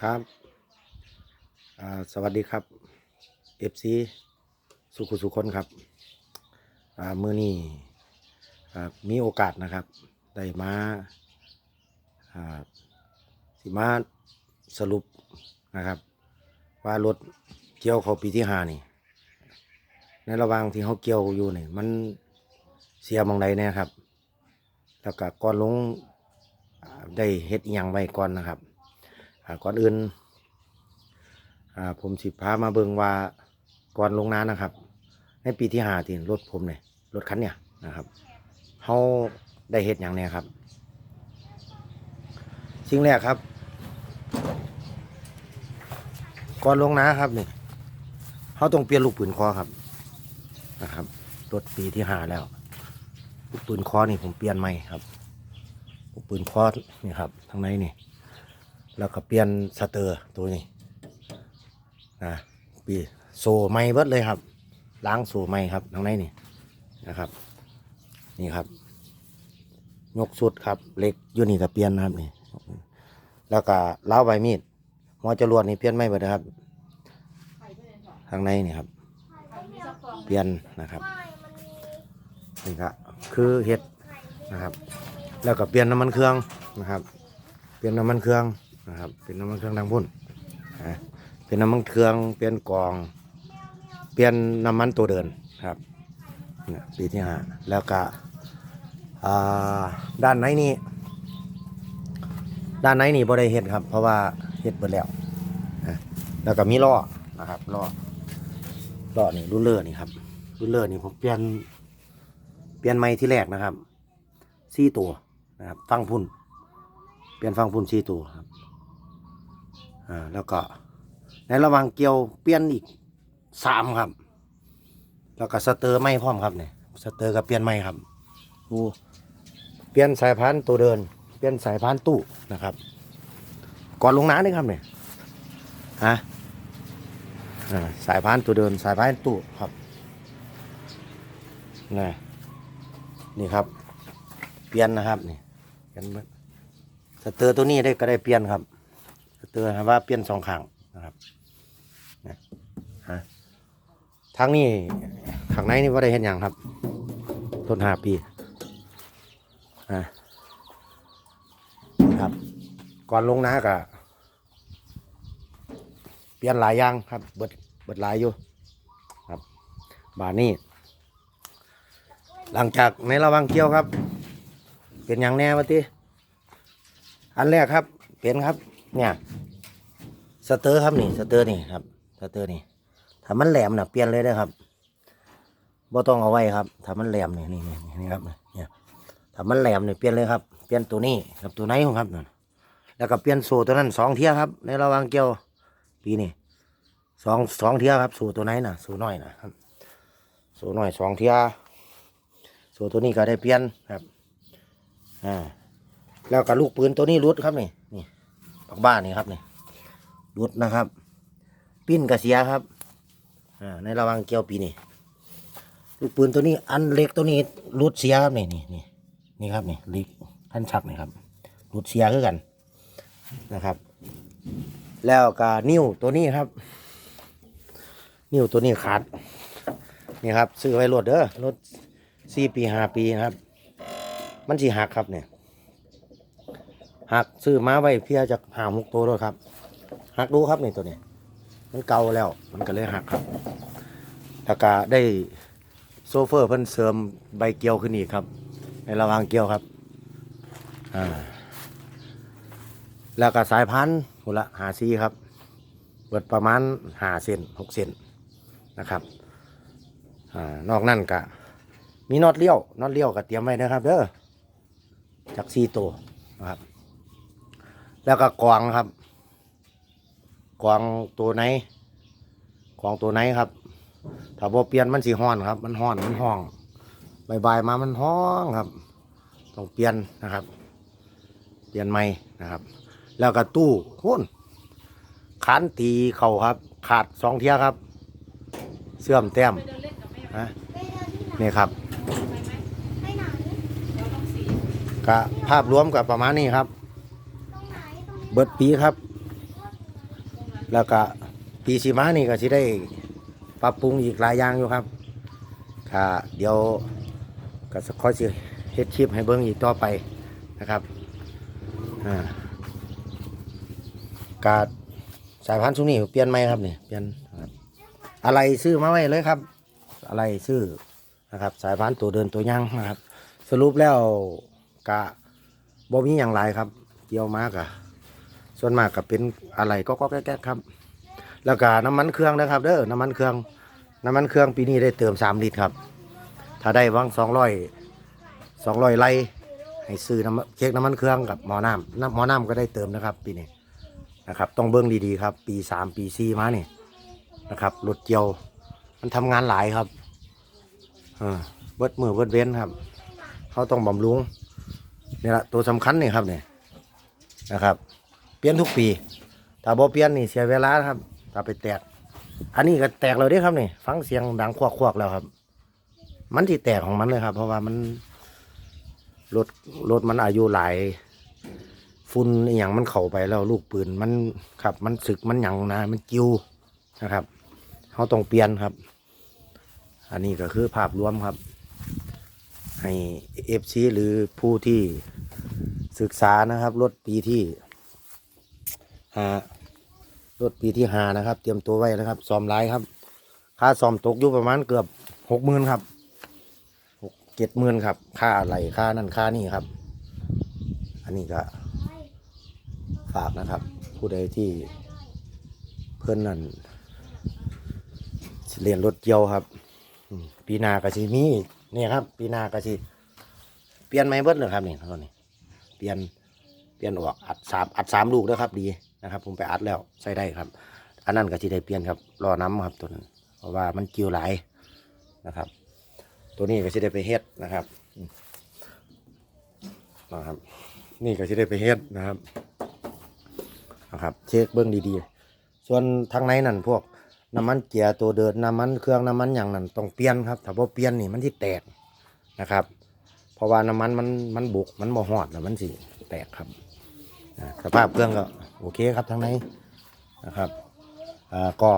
ครับ สวัสดีครับ FC สุขุสุคนครับมือนี้มีโอกาสนะครับ ได้มาสิมาสรุปนะครับ ว่ารถเกี่ยวเขาปีที่หานี่ ในระหว่างที่เขาเกี่ยวอยู่นี่มันเสียหมองใดเนี่ยครับ แล้วก็ก่อนลงได้เฮ็ดยังไว้ก่อนนะครับ ก่อนอื่นผมสิพามาเบิงว่าก่อนลงน้านะครับ ในปีที่หาที่รถผมเนี่ยรถคันเนี่ยนะครับเขาได้เฮ็ดอย่างเนี้ยครับสิ่งแรกครับก่อนลงน้าครับนี่เขาต้องเปลี่ยนลูกปืนคอครับนะครับรถปีที่หาแล้วลูกปืนคอนี่ผมเปลี่ยนใหม่ครับลูกปืนคอนี่ครับทางในนี่ แล้วก็เปลี่ยนสเตอร์ตัวนี้นะปีโซ่ไม่เบิดเลยครับ ล้างโซ่ไม่ครับทางในนี่นะครับ นี่ครับ ยกสุดครับเล็กอยู่นี่ก็เปลี่ยนนะครับนี่ แล้วก็เล้าวใบมีดหัวจรวดนี่เปลี่ยนไม่เบิดนะครับทางในนี่ครับ เปลี่ยนนะครับนี่ก็คือเห็ดนะครับ แล้วก็เปลี่ยนน้ำมันเครื่องนะครับ เปลี่ยนน้ำมันเครื่อง นะครับ เป็นน้ำมันเครื่องทางพุ่นนะเป็นน้ำมันเครื่องเปลี่ยนกรอง เปลี่ยนน้ำมันตัวเดินครับปีที่ห้าแล้วก็ด้านไหนนี่ด้านไหนนี่บ่ได้เฮ็ดครับ เพราะว่าเฮ็ดเบิดแล้วแล้วก็มีล้อนะครับล้อล้อนี่รุ่นเลอร์นี่ครับรุ่นเลอร์นี่ผมเปลี่ยนเปลี่ยนไม้ที่แรกนะครับสี่ตัวนะครับฟังพุ่นเปลี่ยนฟังพุ่นสี่ตัวครับ อ่าแล้วก็ในระหว่างเกี่ยวเปลี่ยนอีกสามครับ แล้วก็สเตอร์ไม่พร้อมครับเนี่ยสเตอร์กับเปลี่ยนไม่ครับดูเปลี่ยนสายพานตัวเดิน เปลี่ยนสายพานตู้นะครับ ก่อนลงน้ำนี่ครับเนี่ยฮะอ่าสายพานตัวเดินสายพานตู้ครับนี่นี่ครับ เปลี่ยนนะครับนี่เปลี่ยนหมดสเตอร์ตัวนี้ได้ก็ได้เปลี่ยนครับ เตือนว่าเปลี่ยนสองครั้งนะครับนะฮะทางนี้ข้างในนี่ว่าได้เห็นอย่างครับ ต้นห้าปีอะครับ ก่อนลงนากะเปลี่ยนหลายอย่างครับ เบิดเบิดหลายอยู่ครับ บานนี้ หลังจากในระว่างเกี่ยวครับ เป็นอย่างแน่วะทีอันแรกครับ เป็นครับ เนี่ยสเตอร์ครับนี่สเตอร์นี่ครับสเตอร์นี่ถ้ามันแหลมน่ะเปลี่ยนเลยนะครับบ่ต้องเอาไว้ครับถ้ามันแหลมนี่นี่นี่นี่ครับเนี่ยถ้ามันแหลมเนี่ยเปลี่ยนเลยครับ เปลี่ยนตัวนี้กับตัวไหนของครับนั่นแล้วก็เปลี่ยนโซ่ตัวนั้นสองเที่ยครับ ในระหว่างเกี่ยวปีนี้สองสองเที่ยครับโซ่ตัวไหนน่ะโซ่น้อยนะครับโซ่น้อยสองเที่ยโซ่ตัวนี้ก็ได้เปลี่ยนครับอ่าแล้วก็ลูกปืนตัวนี้รุดครับนี่ นี่ปักบ้านนี่ครับนี่รุดนะครับ ปิ้นกระเสียครับอ่าในระวังเกี่ยวปีนี่ลูกปืนตัวนี้อันเล็กตัวนี้รุดเสียครับนี่นี่นี่นี่ครับนี่ลิกท่านชักนี่ครับรุดเสียคือกันนะครับ แล้วก็นิ้วตัวนี้ครับ นิ้วตัวนี้ขาดนี่ครับซื้อไว้รถเด้อรถสี่ปีห้าปีนะครับ มันสีหักครับเนี่ย หักซื้อมาไว้เพียจะหาหกตัวด้วยครับหักดูครับนี่ตัวนี้ มันเก่าแล้ว มันก็เลยหักครับแล้วก็ได้โซเฟอร์เพิ่นเสริมใบเกลียวขึ้นอีกครับ ในระหว่างเกลียวครับอ่าแล้วก็สายพันธุ์หุละหาซีครับเบิดประมาณหาเซนหกเซนนะครับอ่านอกนั่นก็มีน็อตเลี้ยวน็อตเลี้ยวก็เตรียมไว้นะครับเด้อจากซีตัวนะครับ แล้วก็กวางครับกวางตัวไหนกวางตัวไหนครับ ถ้าบ่เปลี่ยนมันสีห้อนครับ มันห้อนมันห้องบายบายๆมามันห้องครับ ต้องเปลี่ยนนะครับ เปลี่ยนใหม่นะครับ แล้วก็ตู้หุ้นขานตีเข่าครับ ขาดสองเทียครับ เสื่อมแต้มฮะนี่ครับไปไหนก็ภาพรวมกับประมาณนี้ครับ ตรงไหนตรงนี้ เบิดปีครับ แล้วก็ปีสีมานี่ก็สิได้ปรับปรุงอีกหลายอย่างอยู่ครับค่ะเดี๋ยวก็สคอยสิเฮ็ดคลิปให้เบิ่งอีกต่อไปนะครับอ่าการสายพันธุ์ช่นี้เปลี่ยนไหมครับเนี่ยเปลี่ยนอะไรซื้อมาไว้เลยครับ อะไรซื้อนะครับ สายพันธุ์ตัวเดินตัวย่างนะครับ สรุปแล้วกะบ่มีอย่างไรครับ เกี่ยวมากอะ ส่วนมากก็เป็นอะไรก็ก็แก๊กครับ แล้วก็น้ำมันเครื่องนะครับเด้อน้ำมันเครื่องน้ำมันเครื่องปีนี้ได้เติมสามลิตรครับ ถ้าได้วังสองร้อยสองร้อยไร่ให้ซื้อน้ำเช็คน้ำมันเครื่องกับหมอน้ำน้ำหมอน้ำก็ได้เติมนะครับ ปีนี้นะครับ ต้องเบิ้งดีๆครับ ปีสามปีสี่มาเนี่ยนะครับรถเกี่ยวมันทำงานหลายครับเบิดมือเบิดเว้นครับเขาต้องบำรุงนี่แหละตัวสำคัญนี่ครับเนี่ยนะครับ เปลี่ยนทุกปี ถ้าบ่เปลี่ยนนี่เสียเวลาครับ ถ้าไปแตก อันนี้ก็แตกเลยเด้ครับนี่ ฟังเสียงดังควักๆแล้วครับ มันที่แตกของมันเลยครับ เพราะว่ามันรถรถมันอายุหลายฝุ่นอย่างมันเข้าไปแล้วลูกปืนมันครับ มันสึกมันหยังนะ มันกิ้วนะครับเขาต้องเปลี่ยนครับ อันนี้ก็คือภาพรวมครับ ให้เอฟซีหรือผู้ที่ศึกษานะครับรถปีที่ หารถปีที่หานะครับ เตรียมตัวไว้นะครับซ้อมไล่ครับ ค่าซ้อมตกอยู่ประมาณเกือบหกหมื่นครับหกเจ็ดหมื่นครับ ค่าอะไรค่านั่นค่านี่ครับ อันนี้ก็ฝากนะครับ ผู้ใดที่เพื่อนนั่นเรียนรถเกี่ยวครับปีนากระสิมีนี่ครับ ปีนากระสิเปลี่ยนไหมเบิดเลยครับนี่ตอนนี้เปลี่ยนเปลี่ยนออกอัดสามอัดสามลูกแล้วครับ ดี นะครับ ผมไปอัดแล้วใส่ได้ครับ อันนั้นก็สิได้เปลี่ยนครับรอน้ำครับตัวนั้นเพราะว่ามันเกิ้วหลายนะครับ ตัวนี้ก็สิได้ไปเฮ็ดนะครับนะครับ นี่ก็สิได้ไปเฮ็ดนะครับนะครับเช็คเบิ้องดีๆ ส่วนทางในนั่นพวกน้ำมันเกียร์ตัวเดินน้ำมันเครื่องน้ำมันอย่างนั้นต้องเปลี่ยนครับถ้าบ่เปลี่ยนนี่มันที่แตกนะครับ เพราะว่าน้ำมันมันมันบุกมันบ่หอดแล้วมันสิแตกครับ สภาพเครื่องก็โอเคครับทางในนะครับอ่าก็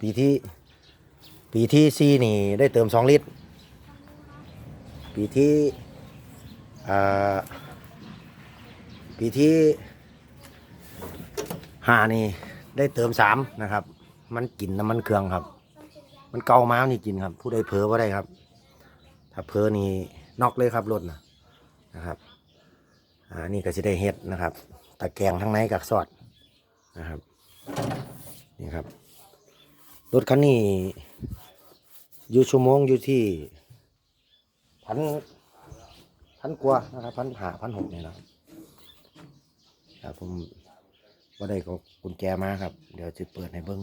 ปีที่ปีที่ซีนี่ได้เติมสองลิตร ปีที่ปีที่หานี่ได้เติมสามนะครับ มันกินน้ำมันเครื่องครับ มันเกาม้านี่กินครับ ผู้ใดเผลอว่าได้ครับ ถ้าเผลอนี่นอกเลยครับรถนะนะครับ อ่านี่ก็จะได้เฮ็ดนะครับ ตะแกรงทั้งในกับสอดนะครับนี่ครับรถคันนี้อยู่ชั่วโมงอยู่ที่พันพันกว่านะครับพันหาพันหกเนี่ยนะครับผมว่าได้ก็กุญแจมาครับ เดี๋ยวจะเปิดให้เบิ้ง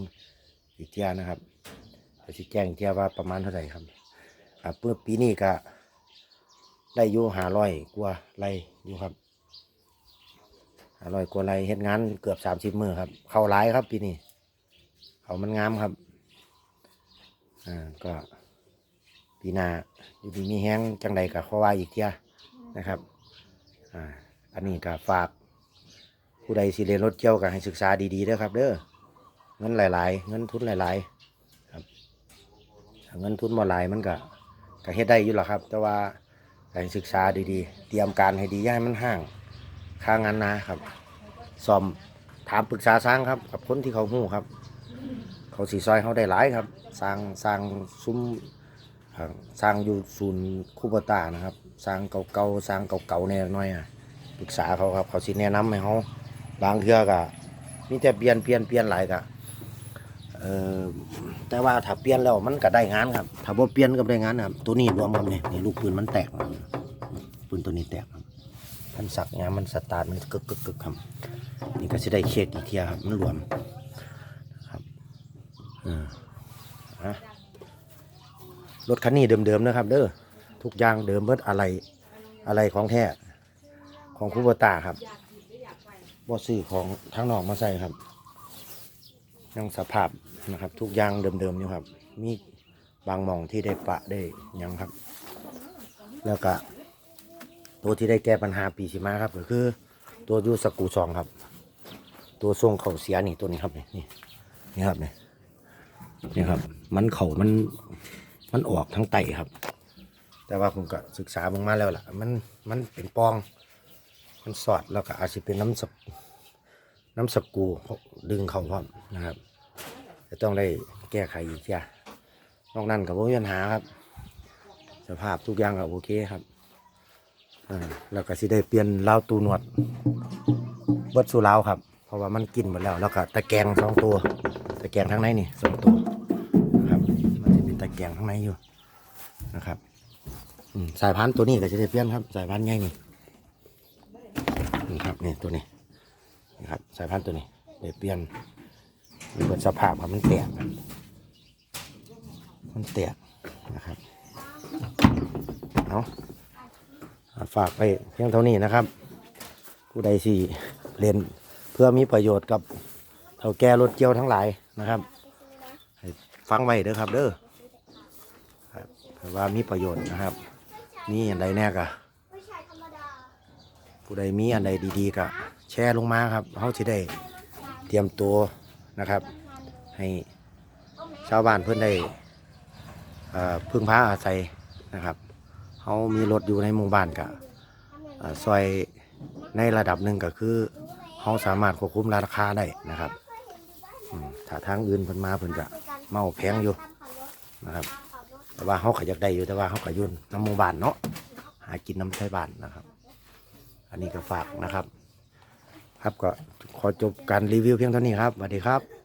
อีกเทียนะครับเดี๋ยวจะแจ้งเที่ยว่าประมาณเท่าไหร่ครับอ่าเพื่อปีนี้ก็ได้อยู่หาร้อยกว่าไรอยู่ครับ หาร้อยกว่าไรเฮ็ดงานเกือบสามสิบมือครับ เข้าหลายครับปีนี้เขามันงามครับ อ่าก็ปีหน้าอยู่ดีมีแห้งจังใดกับข้อว่าอีกเทียนะครับ อ่า อันนี้ก็ฝากผู้ใดสิเรียนรถเกี่ยวกับให้ศึกษาดีๆด้อครับ เด้อเงินหลายๆ เงินทุนหลายๆครับเงินทุนบ่หลายมันก็ก็เฮ็ดได้อยู่หรอครับ แต่ว่าการศึกษาดีๆ เตรียมการให้ดีย่าให้มันห่าง ค่างานนะครับซ่อมถามปรึกษาสร้างครับกับคนที่เขาหู้ครับ เขาสีซอยเขาได้หลายครับ สร้างสร้างซุ้มสร้างอยู่ศูนย์คูปตานะครับ สร้างเก่าๆสร้างเก่าๆแน่น้อยอะปรึกษาเขาครับ เขาสิแนะนำให้เขาบางเทื่อก็มีแต่เปลี่ยนเปลี่ยนเปลี่ยนหลายก็เออแต่ว่าถ้าเปลี่ยนแล้วมันก็ได้งานครับ ถ้าบ่เปลี่ยนก็บ่ได้งานครับตัวนี้รวมกันเนี่ยลูกปืนมันแตกปืนตัวนี้แตก ครันสักงานมันสตาร์ทมันกึกกึกกึกครับนี่ก็จะได้เช็คอีกเทียครับมันรวมครับอืมอะรถคันนี้เดิมๆนะครับ เด้อทุกอย่างเดิมเบิดอะไรอะไรของแท้ของคูโบตาครับบ่ซื้อของทั้งนอกมาใส่ครับยังสภาพนะครับ ทุกอย่างเดิมๆอยู่ครับ มีบางมองที่ได้ปะได้ยังครับ แล้วก็ ตัวที่ได้แก้ปัญหาปีสิมาครับก็คือ ตัวยูสกรูสองครับ ตัวทรงเข่าเสียนี่ตัวนี้ครับนี่นี่นี่ครับนี่นี่ครับ มันเข่ามันมันออกทั้งไตครับ แต่ว่าผมก็ศึกษามึงมาแล้วล่ะ มันมันเป็นปอง มันสอดแล้วก็อาจจะเป็นน้ำสกน้ำสกูดึงเข่าพร้อมนะครับจะต้องได้แก้ไขอีกจ้ะนอกนั้นกับว่มีปัญหาครับ สภาพทุกอย่างก็โอเคครับ แล้วก็สิได้เปลี่ยนราวตูนวดเบิดสู่ราวครับ เพราะว่ามันกินหมดแล้ว แล้วก็ตะแกรงสองตัว ตะแกรงทั้งในนี่สองตัวนะครับมันจะเป็นตะแกรงทั้งในอยู่นะครับสายพันธุ์ตัวนี้ก็จะได้เปลี่ยนครับ สายพันธุ์ใหญ่นี่นี่ครับนี่ตัวนี้นี่ครับสายพันธุ์ตัวนี้ได้เปลี่ยนเปิดสภาพครับมันแตกมันแตกนะครับเอาอ่า ฝากไปเพียงเท่านี้นะครับ ผู้ใดสี่เรียนเพื่อมีประโยชน์กับเท่าแก่รถเกี่ยวทั้งหลายนะครับฟังไว้เด้อครับ เด้อครับว่ามีประโยชน์นะครับมีอันใดแน่กะผู้ใดมีอันใดดีๆก็แชร์ลงมาครับเขาจะได้เตรียมตัวนะครับ ให้ชาวบ้านเพื่อนได้พึ่งพาอาศัยนะครับ เขามีรถอยู่ในหมู่บ้านกะอ่าซอยในระดับหนึ่งก็คือเขาสามารถควบคุมราคาได้นะครับถ้าทางอื่นเพิ่นมาเพิ่นจะเมาแพงอยู่นะครับ แต่ว่าเขาขยักได้อยู่แต่ว่าเขาขยุนน้ำหมู่บ้านเนาะหากินน้ำไทยบ้านนะครับ อันนี้ก็ฝากนะครับ ครับก็ขอจบการรีวิวเพียงเท่านี้ครับสวัสดีครับ